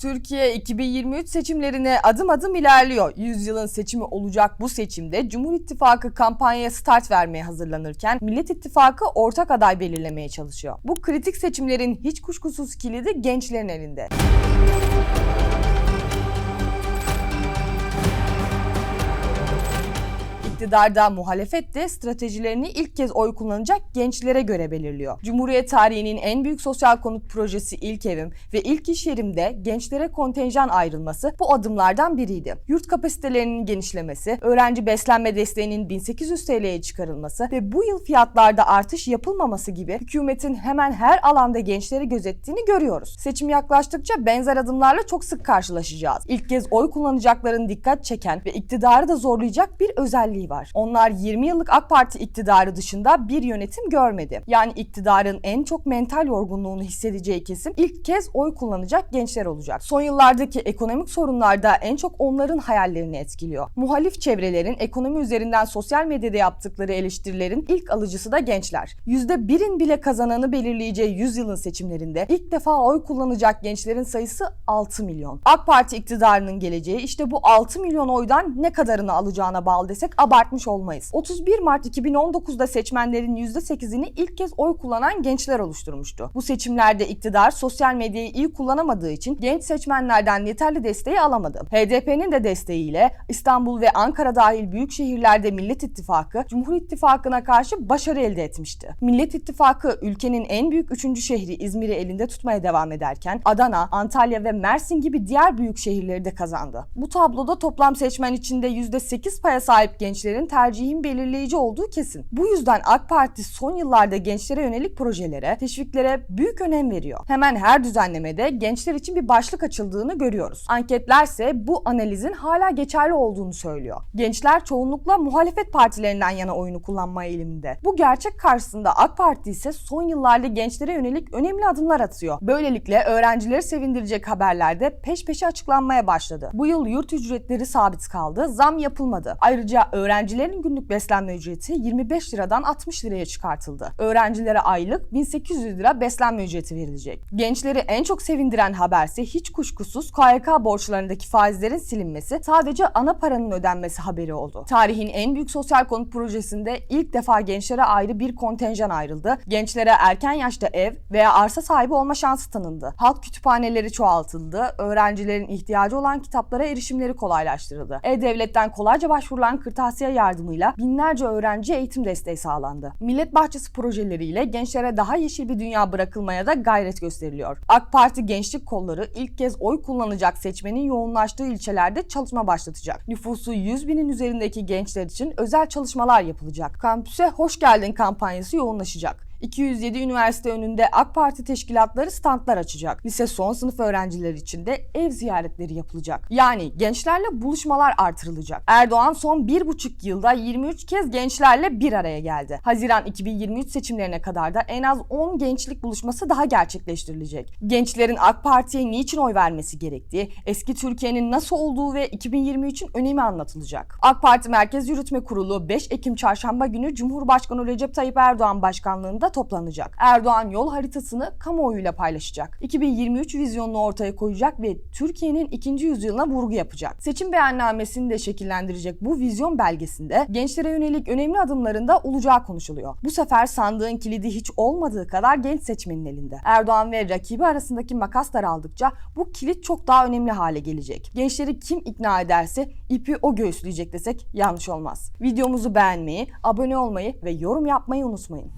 Türkiye 2023 seçimlerine adım adım ilerliyor. Yüzyılın seçimi olacak bu seçimde Cumhur İttifakı kampanyaya start vermeye hazırlanırken Millet İttifakı ortak aday belirlemeye çalışıyor. Bu kritik seçimlerin hiç kuşkusuz kilidi gençlerin elinde. İktidarda muhalefet de stratejilerini ilk kez oy kullanacak gençlere göre belirliyor. Cumhuriyet tarihinin en büyük sosyal konut projesi İlk Evim ve İlk İş Yerim'de gençlere kontenjan ayrılması bu adımlardan biriydi. Yurt kapasitelerinin genişlemesi, öğrenci beslenme desteğinin 1800 TL'ye çıkarılması ve bu yıl fiyatlarda artış yapılmaması gibi hükümetin hemen her alanda gençleri gözettiğini görüyoruz. Seçim yaklaştıkça benzer adımlarla çok sık karşılaşacağız. İlk kez oy kullanacakların dikkat çeken ve iktidarı da zorlayacak bir özelliği var. Onlar 20 yıllık AK Parti iktidarı dışında bir yönetim görmedi. Yani iktidarın en çok mental yorgunluğunu hissedeceği kesim ilk kez oy kullanacak gençler olacak. Son yıllardaki ekonomik sorunlar da en çok onların hayallerini etkiliyor. Muhalif çevrelerin ekonomi üzerinden sosyal medyada yaptıkları eleştirilerin ilk alıcısı da gençler. %1'in bile kazananı belirleyeceği 100 yılın seçimlerinde ilk defa oy kullanacak gençlerin sayısı 6 milyon. AK Parti iktidarının geleceği işte bu 6 milyon oydan ne kadarını alacağına bağlı desek abartmış olmayız. 31 Mart 2019'da seçmenlerin %8'ini ilk kez oy kullanan gençler oluşturmuştu. Bu seçimlerde iktidar sosyal medyayı iyi kullanamadığı için genç seçmenlerden yeterli desteği alamadı. HDP'nin de desteğiyle İstanbul ve Ankara dahil büyük şehirlerde Millet İttifakı Cumhur İttifakı'na karşı başarı elde etmişti. Millet İttifakı ülkenin en büyük üçüncü şehri İzmir'i elinde tutmaya devam ederken Adana, Antalya ve Mersin gibi diğer büyük şehirleri de kazandı. Bu tabloda toplam seçmen içinde %8 paya sahip gençlerin tercihin belirleyici olduğu kesin. Bu yüzden AK Parti son yıllarda gençlere yönelik projelere, teşviklere büyük önem veriyor. Hemen her düzenlemede gençler için bir başlık açıldığını görüyoruz. Anketlerse bu analizin hala geçerli olduğunu söylüyor. Gençler çoğunlukla muhalefet partilerinden yana oyunu kullanma eğiliminde. Bu gerçek karşısında AK Parti ise son yıllarda gençlere yönelik önemli adımlar atıyor. Böylelikle öğrencileri sevindirecek haberler de peş peşe açıklanmaya başladı. Bu yıl yurt ücretleri sabit kaldı, zam yapılmadı. Ayrıca öğrencilerin günlük beslenme ücreti 25 liradan 60 liraya çıkartıldı. Öğrencilere aylık 1800 lira beslenme ücreti verilecek. Gençleri en çok sevindiren haberse hiç kuşkusuz KYK borçlarındaki faizlerin silinmesi, sadece ana paranın ödenmesi haberi oldu. Tarihin en büyük sosyal konut projesinde ilk defa gençlere ayrı bir kontenjan ayrıldı. Gençlere erken yaşta ev veya arsa sahibi olma şansı tanındı. Halk kütüphaneleri çoğaltıldı. Öğrencilerin ihtiyacı olan kitaplara erişimleri kolaylaştırıldı. E-Devlet'ten kolayca başvurulan kırtasiye yardımıyla binlerce öğrenciye eğitim desteği sağlandı. Millet Bahçesi projeleriyle gençlere daha yeşil bir dünya bırakılmaya da gayret gösteriliyor. AK Parti gençlik kolları ilk kez oy kullanacak seçmenin yoğunlaştığı ilçelerde çalışma başlatacak. Nüfusu 100 binin üzerindeki gençler için özel çalışmalar yapılacak. Kampüse hoş geldin kampanyası yoğunlaşacak. 207 üniversite önünde AK Parti teşkilatları standlar açacak. Lise son sınıf öğrencileri için de ev ziyaretleri yapılacak. Yani gençlerle buluşmalar artırılacak. Erdoğan son bir buçuk yılda 23 kez gençlerle bir araya geldi. Haziran 2023 seçimlerine kadar da en az 10 gençlik buluşması daha gerçekleştirilecek. Gençlerin AK Parti'ye niçin oy vermesi gerektiği, eski Türkiye'nin nasıl olduğu ve 2023'ün önemi anlatılacak. AK Parti Merkez Yürütme Kurulu 5 Ekim Çarşamba günü Cumhurbaşkanı Recep Tayyip Erdoğan başkanlığında toplanacak. Erdoğan yol haritasını kamuoyuyla paylaşacak. 2023 vizyonunu ortaya koyacak ve Türkiye'nin ikinci yüzyılına vurgu yapacak. Seçim beyannamesini de şekillendirecek bu vizyon belgesinde gençlere yönelik önemli adımlarında olacağı konuşuluyor. Bu sefer sandığın kilidi hiç olmadığı kadar genç seçmenin elinde. Erdoğan ve rakibi arasındaki makas daraldıkça bu kilit çok daha önemli hale gelecek. Gençleri kim ikna ederse ipi o göğüsleyecek desek yanlış olmaz. Videomuzu beğenmeyi, abone olmayı ve yorum yapmayı unutmayın.